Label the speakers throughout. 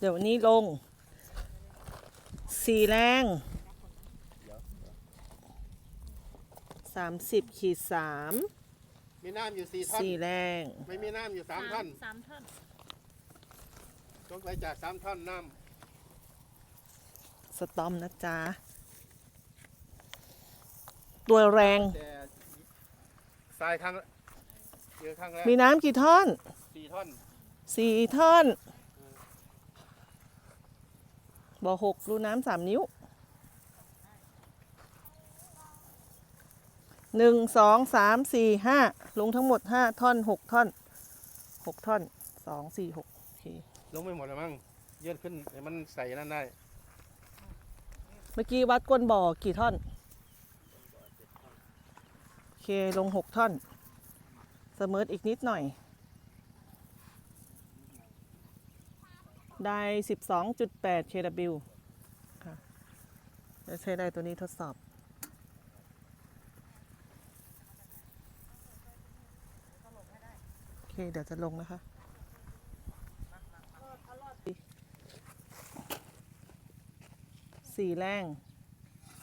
Speaker 1: เดี๋ยววันนี้ลง สีแรงสามสิบขีดสาม
Speaker 2: มีน้ำอยู่สี่ท่อน
Speaker 1: สีแรง
Speaker 2: ไม่มีน้ำอยู่สามท่อน
Speaker 3: สามท่อน
Speaker 2: ยกไปจากสามท่อนน้
Speaker 1: สตอมนะจ๊ะ ตัวแรงำ
Speaker 2: แต่ทรายครั้งเยอะครั้งแรก
Speaker 1: มีน้ำกี่ท่อน
Speaker 2: สี่ท่อน
Speaker 1: สี่ท่อน บ่อหกรูน้ำสามนิ้วหนึ่งสองสามสี่ห้าลงทั้งหมดห้าท่อนหกท่อนหกท่อนสองสี่หกโอเค
Speaker 2: ลงไม่หมดแล้วมั้งเยื่นขึ้นให้มันใส่นั่นได้
Speaker 1: เมื่อกี้วัดก้นบ่อกี่ท่อนโอเคลงหกท่อน เสมออีกนิดหน่อย ได้ 12.8 kW ค่ะจะใช้ได้ตัวนี้ทดสอบ โอเค เดี๋ยวจะลงนะคะสี่แรง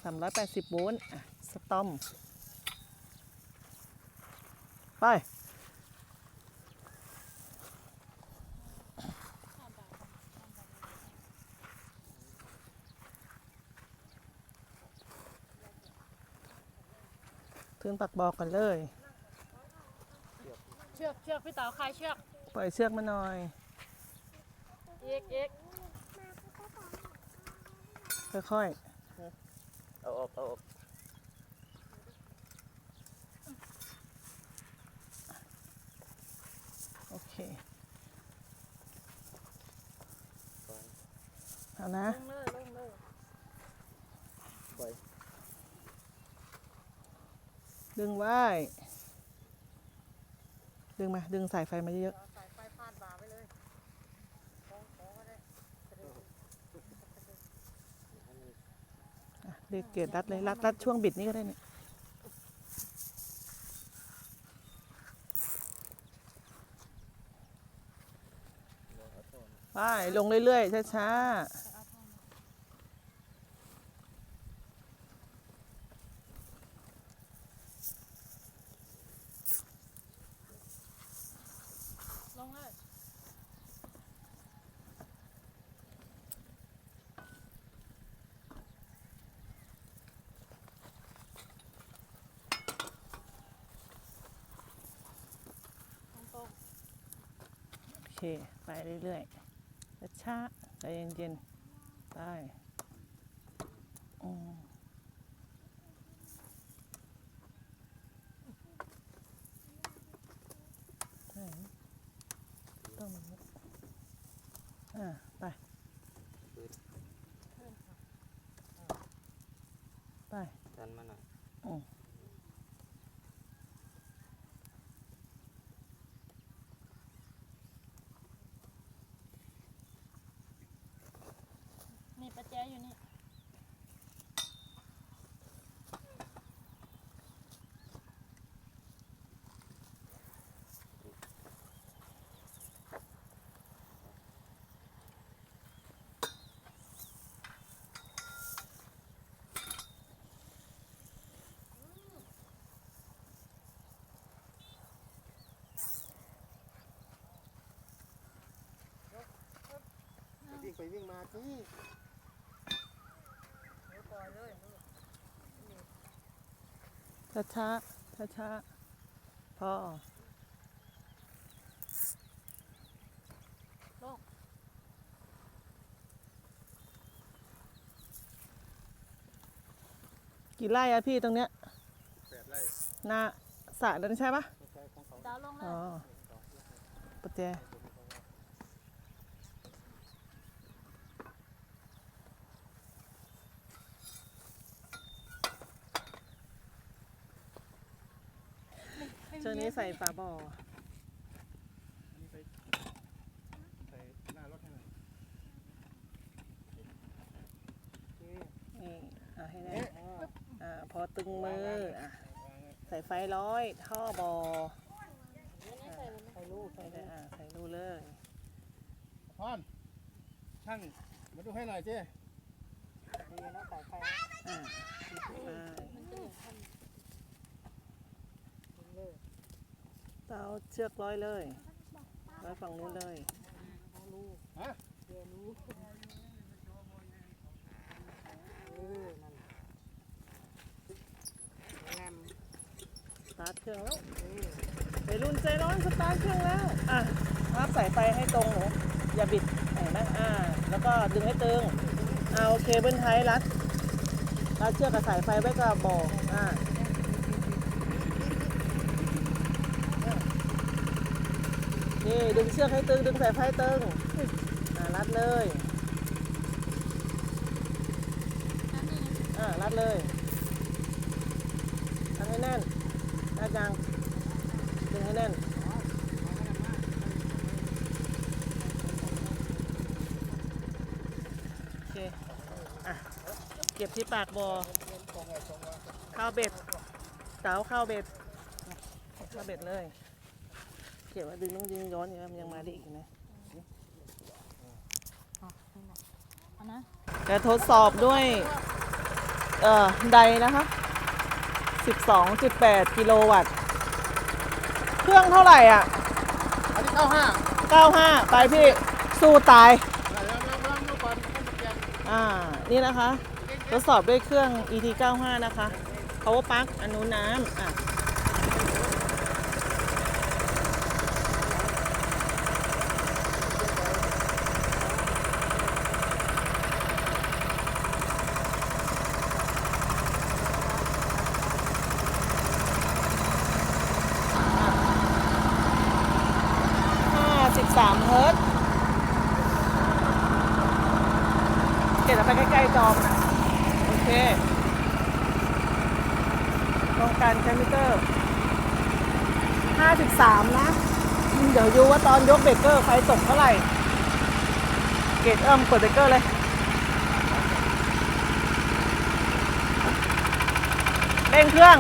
Speaker 1: 380โวลต์อะสตอม ไป ขึ้นปักบอกกันเลย
Speaker 3: เชือกเชือกพี่เต๋าคลายเชือก
Speaker 1: ปล่อยเชือกมาหน่อย
Speaker 3: เอกเอก
Speaker 1: ค่อย
Speaker 2: เอาออกเอาออก
Speaker 1: ๆโอเค เอานะ
Speaker 3: ลงเลยลงเลย
Speaker 2: ปล่อย
Speaker 1: ดึงไว้ ดึงมา ดึงสายไฟมาเยอะ
Speaker 3: สายไฟพาดบ่าไว้เลยคล้องคล้องไว้เลย
Speaker 1: ๆอะเรียกเกียรติรัดเลยรัดรัดช่วงบิดนี่ก็ได้เนี่ยไปลงเรื่อยๆช้า
Speaker 3: ลงเลย ตรง
Speaker 1: ๆ โอเค ไปเรื่อยๆช้าใจเย็นๆไปอืมต้องอ่าไป
Speaker 2: ดันมาหน่อย
Speaker 3: ๆนี่ประแจ อยู่นี่
Speaker 2: วิ่งไปวิ่งมาที่
Speaker 1: ช้าช้าช้าช้าๆพอ
Speaker 3: ลง
Speaker 1: กี่ไร่อะพี่ตรงเนี้ย
Speaker 2: แปดไร่
Speaker 1: หน้าสระนั้นใช่ปะ
Speaker 2: ใช้ของเขา
Speaker 3: ดาวลงเล
Speaker 1: อ๋อยประแจ ช่วงนี้ใส่ฝาบ่อ
Speaker 2: นี่
Speaker 1: เอาให้แน่อ่าพอตึงมืออะใส่ไฟร้อยท่อบอ
Speaker 3: ใส่ลู
Speaker 1: กใส่เลยอะใส่ลูกเลย
Speaker 2: พอนช่างมาดูให้หน่อยเจ้
Speaker 3: ดีนะสายไฟ
Speaker 1: อ่าไป
Speaker 3: เลย
Speaker 1: เตาเชือกร้อยเลยร้อยฝั่งนู้นเลย
Speaker 3: เขารู้
Speaker 2: ฮะ
Speaker 3: เรียนรู้เออนั่นแงม
Speaker 1: สตาร์ทเครื่องแล้ว
Speaker 3: เออ
Speaker 1: ไปรุ่นใจร้อนสตาร์ทเครื่องแล้ว อะพับสายไฟให้ตรงหนูอย่าบิดเห็นไหมอ่า แล้วก็ดึงให้ตึงอ่าโอเคเบิ้ลไทยรัดรัดเชือกกับสายไฟไว้กับบอกอ่า นี่ดึงเชือกให้ตึง ดึงสายไฟให้ตึงอ่ารัดเลยอ่ารัดเลยทำให้แน่นรัดยังดึงให้แน่นโอเคอะเก็บที่ปากบ่อข้าวเบ็ดเต๋าข้าวเบ็ดข้าวเบ็ดเลย เก็บไว่าดึงต้องดึงย้อนอยู่ครับยังมาได้อีกนะ
Speaker 3: อันนะ
Speaker 1: จะทดสอบด้วย เอ่อ ไดนะคะ 12.8 กิโลวัตต์ เครื่องเท่าไหร่อะ
Speaker 2: อันนี้เข้าห้า
Speaker 1: 95ไปพี่ สู้ตาย
Speaker 2: แล้วแล้วแล้วเมื่อก่อนมันเปลี่ยน
Speaker 1: อ่า นี่นะคะ ทดสอบด้วยเครื่อง ET 95 นะคะ power plug อนุน้ำอะ 53 เฮิร์ตซ์เก็บเอาไปใกล้ๆจอมนะโอ เครงการใช้มิเตอร์ 53 นะ เดี๋ยวดูว่าตอนยกเบรกเกอร์ไฟตกเท่าไหร่ เกตเอิ่มเปิดเบรกเกอร์เลยเร่งเครื่อง